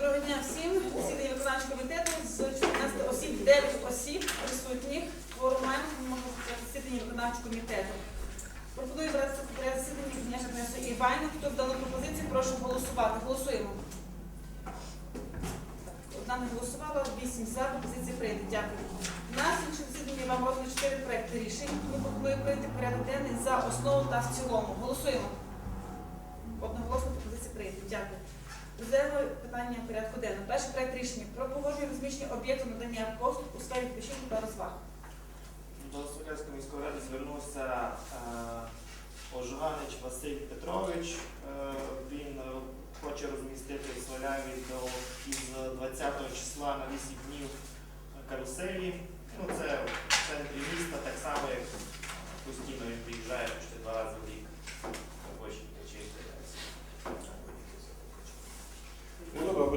Доброго дня всім. Засідання виконавчого комітету з 14 осіб, 9 осіб присутніх. Форум маємо можна засідання виконавчого комітету. Пропоную брати засідання Кнеса Івайна. Хто здали пропозицію, прошу голосувати. Голосуємо. Одна не голосувала, 8 за, пропозиція прийняти. Дякую. На слідчому засіданні вам роздано 4 проекти рішень. Ми пропонуємо прийняти порядок денний за основу та в цілому. Голосуємо. Одноголосно пропозиція прийняти. Дякую. Розглянули питання порядку денного. Перший проект рішення про погодження розміщення об'єкту надання послуг у сфері відпочинку та розваг. До Сокальської міської ради звернувся е, Ожганич Василь Петрович. Е, він е, хоче розмістити Соляві до із 20 числа на 8 днів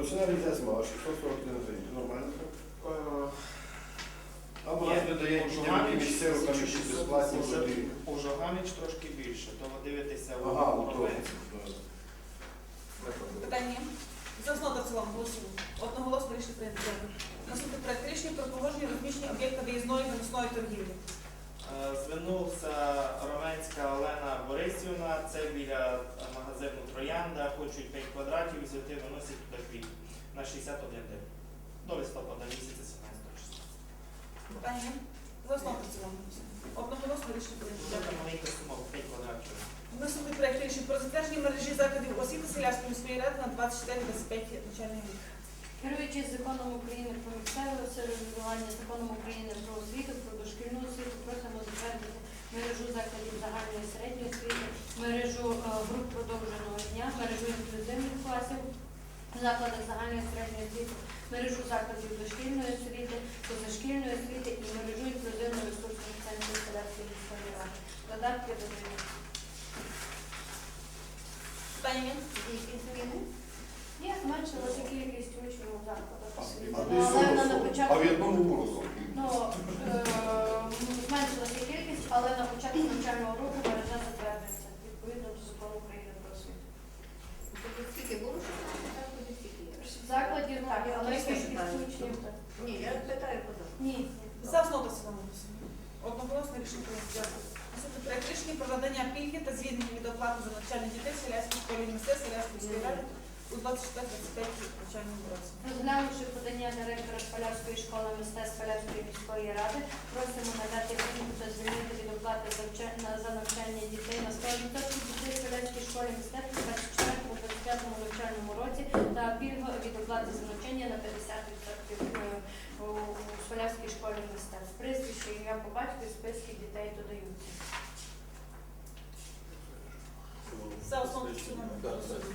Ну добре, бо ціна візьме, а 641 гривень. Нормально так? Е, Або нас якісь 1600, безплатні води. Ожаганич трошки більше, то ви дивитеся в Ага, у Ровенці. Питання? За основу та в цілому голосуємо. Одноголосно рішення прийнято. Дякую. Наступний проект рішення про погодження розміщення об'єкта виїзної виносної торгівлі. Е, Звернувся Ровенська Олена Борисівна, це біля магазину Троянда, хочуть 5 квадратів і взяти, виносять туди квіт на 61 день. До листопада місяця 17 числа. Питання? За основу цілому. Одноголосно рішення прийнято. Маленька сума, 5 квадратів. Наступний проект рішення про затвердження мережі закладів освіти Селянської міської ради на 24-25 навчальний рік. Керуючись законом України про місцеве самоврядування, законом України про освіту, про дошкільну освіту, просимо затвердити мережу закладів загальної середньої освіти, мережу е, груп продовженого дня, мережу інклюзивних класів, закладах загальної середньої освіти, мережу закладів дошкільної освіти, позашкільної освіти і мережу інклюзивно-ресурсних центрів Селянської міської ради. Додатки до змін. Питання? Які зміни? Є, зменшилася кількість учнів у закладах освіти. А Але на А початку в одному було Ну, е, зменшилася кількість, але на початку навчального року мережа затверджується відповідно до закону України про освіту. Скільки було 16 закладів, скільки є? Закладів так, але Я знаю. учнів. Ні, я питаю поза. Ні. За основу цілому голосуємо. Рішення прийнято. Проект рішення про надання пільги та звільнення від оплати за навчання дітей в Селянській школі мистецтв Селянської ради у 24-25 навчальному році. Розглянувши подання директора Спалявської школи мистецтв Спалявської міської ради, просимо надати пільгу та звільнити від оплати за вча- на- за навчання дітей на 100% дітей в Спалявській школі мистецтв у 24-25 навчальному році та пільгу від оплати за навчання на 50% е, у у школі мистецтв. Прізвище, ім'я по батьку і списки дітей додаються. За основу.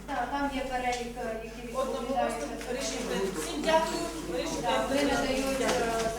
Так, там є перелік, е, які відповідають. рішення. Всім дякую. Вони надають